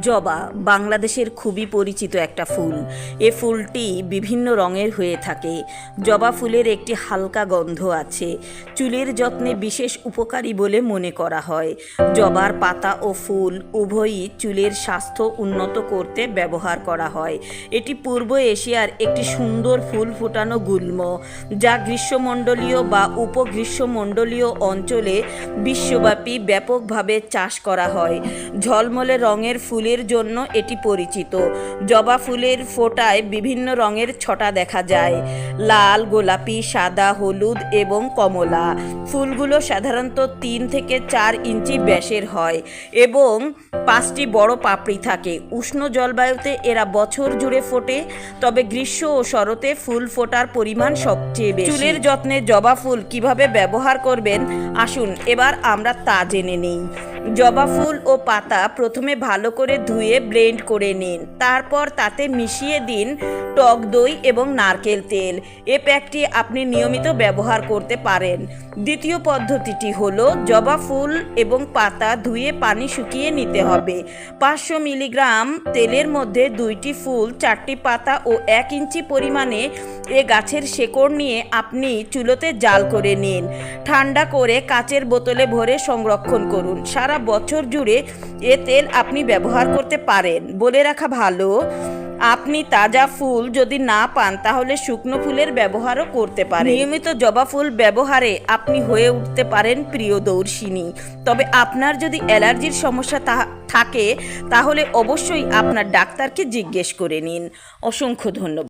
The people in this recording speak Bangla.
জবা বাংলাদেশের খুবই পরিচিত একটা ফুল। এ ফুলটি বিভিন্ন রঙের হয়ে থাকে। জবা ফুলের একটি হালকা গন্ধ আছে। চুলের যত্নে বিশেষ উপকারী বলে মনে করা হয়। জবার পাতা ও ফুল উভয়ই চুলের স্বাস্থ্য উন্নত করতে ব্যবহার করা হয়। এটি পূর্ব এশিয়ার একটি সুন্দর ফুল ফোটানো গুল্ম, যা গ্রীষ্মমণ্ডলীয় বা উপগ্রীষ্মমণ্ডলীয় অঞ্চলে বিশ্বব্যাপী ব্যাপকভাবে চাষ করা হয়। ঝলমলে রঙের ফুলের জন্য এটি পরিচিত। জবা ফুলের ফোটায় বিভিন্ন রঙের ছটা দেখা যায়। লাল, গোলাপি, সাদা, হলুদ এবং কমলা। ফুলগুলো সাধারণত তিন থেকে চার ইঞ্চি ব্যাসের হয় এবং পাঁচটি বড় পাপড়ি থাকে। উষ্ণ জলবায়ুতে এরা বছর জুড়ে ফোটে, তবে গ্রীষ্ম ও শরতে ফুল ফোটার পরিমাণ সবচেয়ে বেশি। চুলের যত্নে জবা ফুল কীভাবে ব্যবহার করবেন, আসুন এবার আমরা তা জেনে নিই। জবা ফুল ও পাতা প্রথমে ভালো করে ধুয়ে ব্লেন্ড করে নিন। তারপর তাতে মিশিয়ে দিন টক দই এবং নারকেল তেল। এ প্যাকটি আপনি নিয়মিত ব্যবহার করতে পারেন। দ্বিতীয় পদ্ধতিটি হলো জবা ফুল এবং পাতা ধুয়ে পানি শুকিয়ে নিতে হবে। পাঁচশো মিলিগ্রাম তেলের মধ্যে দুইটি ফুল, চারটি পাতা ও এক ইঞ্চি পরিমাণে এ গাছের শেকড় নিয়ে আপনি চুলোতে জাল করে নিন। ঠান্ডা করে কাচের বোতলে ভরে সংরক্ষণ করুন। সারা বছর জুড়ে এ তেল আপনি ব্যবহার করতে পারেন। বলে রাখা ভালো, আপনি তাজা ফুল যদি না পান, তাহলে শুকনো ফুলের ব্যবহারও করতে পারেন। নিয়মিত জবা ফুল ব্যবহারে আপনি হয়ে উঠতে পারেন প্রিয় দর্শিনী। তবে আপনার যদি অ্যালার্জির সমস্যা থাকে, তাহলে অবশ্যই আপনার ডাক্তারকে জিজ্ঞেস করে নিন। অসংখ্য ধন্যবাদ।